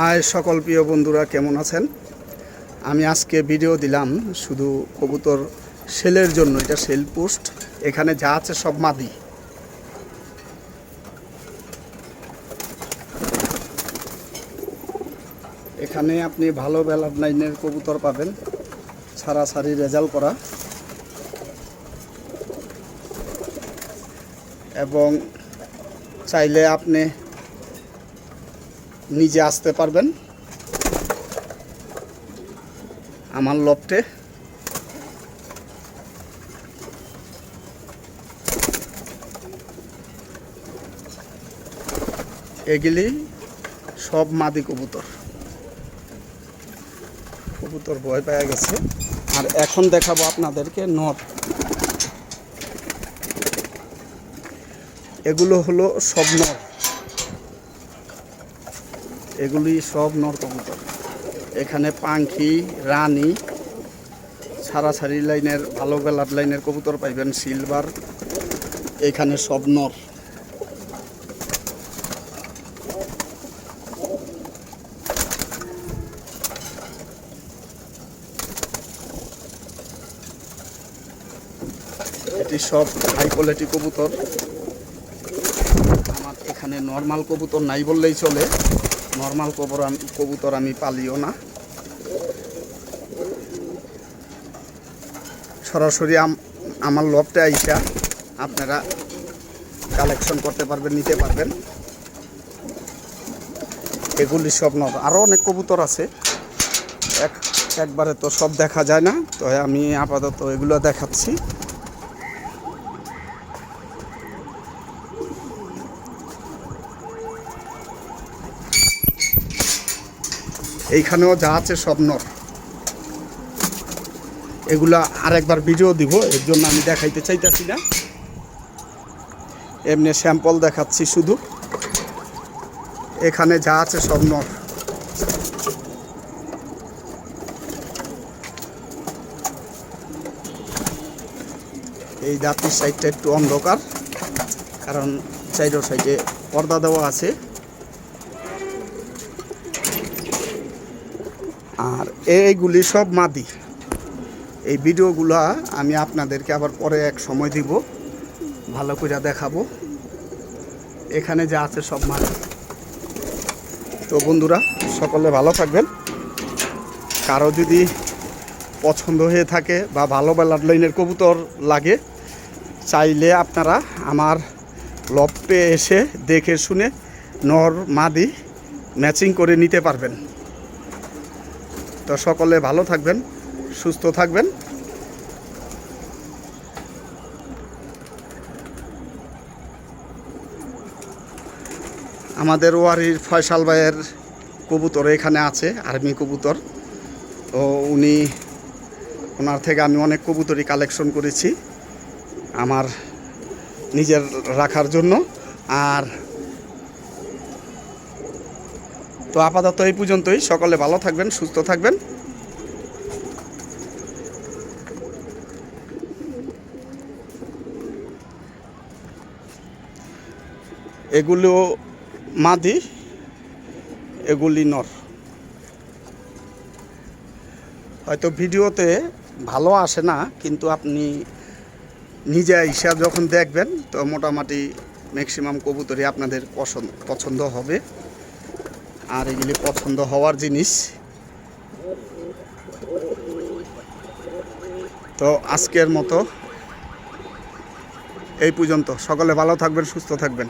High সকল প্রিয় বন্ধুরা, কেমন আছেন? আমি আজকে ভিডিও দিলাম শুধু কবুতর সেলের জন্য, এটা সেল পোস্ট, এখানে যা আছে সব মাদি। এখানে আপনি ভালো বেলার নাইনের কবুতর পাবেন সারা সারি রেজাল্ট করা। এবং চাইলে আপনি নিজে আসতে পারবেন। আমার লফটে। এগুলি সব মাদি কবুতর। কবুতর ভয় পাওয়া গেছে। আর এখন দেখাবো আপনাদেরকে নট এগুলো হলো সব নট এগুলি সব নর কবুতর এখানে পাখি রানী সারাসারি লাইনের, ভালো বেলার লাইনের কবুতর পাইবেন সিলভার। এখানে সব নর। এটি সব হাই কোয়ালিটি কবুতর। আমার এখানে নর্মাল কবুতর নাই বললেই চলে। নর্মাল কবর আমি কবুতর আমি পালিও না সরাসরি আম- আমার লফটে আইসা আপনারা কালেকশন করতে পারবেন নিতে পারবেন এগুলি সব নর আরও অনেক কবুতর আছে এক একবারে তো সব দেখা যায় না তো আমি আপাতত এগুলো দেখাচ্ছি এইখানেও যা আছে সব নর। এগুলা আরেকবার ভিডিও দিব, এর জন্য আমি দেখাইতে চাইতেছি না। এমনি স্যাম্পল দেখাচ্ছি শুধু। এখানে যা আছে সব নর। এই জাতির সাইডটা একটু অন্ধকার, কারণ চাইরো সাইডে পর্দা দেওয়া আছে। আর এইগুলি সব মাদি। এই ভিডিওগুলো আমি আপনাদেরকে আবার পরে এক সময় দিব। ভালো করে দেখাবো। এখানে যা আছে সব মাদি। তো বন্ধুরা, সকলে ভালো থাকবেন। কারও যদি পছন্দ হয়ে থাকে বা ভালো বেলার লাইনের কবুতর লাগে, চাইলে আপনারা আমার লফটে এসে দেখে শুনে নর মাদি ম্যাচিং করে নিতে পারবেন। তো সকলে ভালো থাকবেন, সুস্থ থাকবেন। আমাদের ওয়ারির ফয়সাল ভাইয়ের কবুতর এখানে আছে, আর্মি কবুতর। তো উনি, ওনার থেকে আমি অনেক কবুতরই কালেকশন করেছি, আমার নিজের রাখার জন্য। আর তো আপাতত এই পর্যন্তই। সকলে ভালো থাকবেন, সুস্থ থাকবেন। এগুলো মাদি, এগুলি নর। হয়তো ভিডিওতে ভালো আসে না, কিন্তু আপনি নিজে হিসাব যখন দেখবেন, তো মোটামুটি ম্যাক্সিমাম কবুতরই আপনাদের পছন্দ পছন্দ হবে। আর এগুলি পছন্দ হওয়ার জিনিস। তো আজকের মতো এই পর্যন্ত। সকলে ভালো থাকবেন, সুস্থ থাকবেন।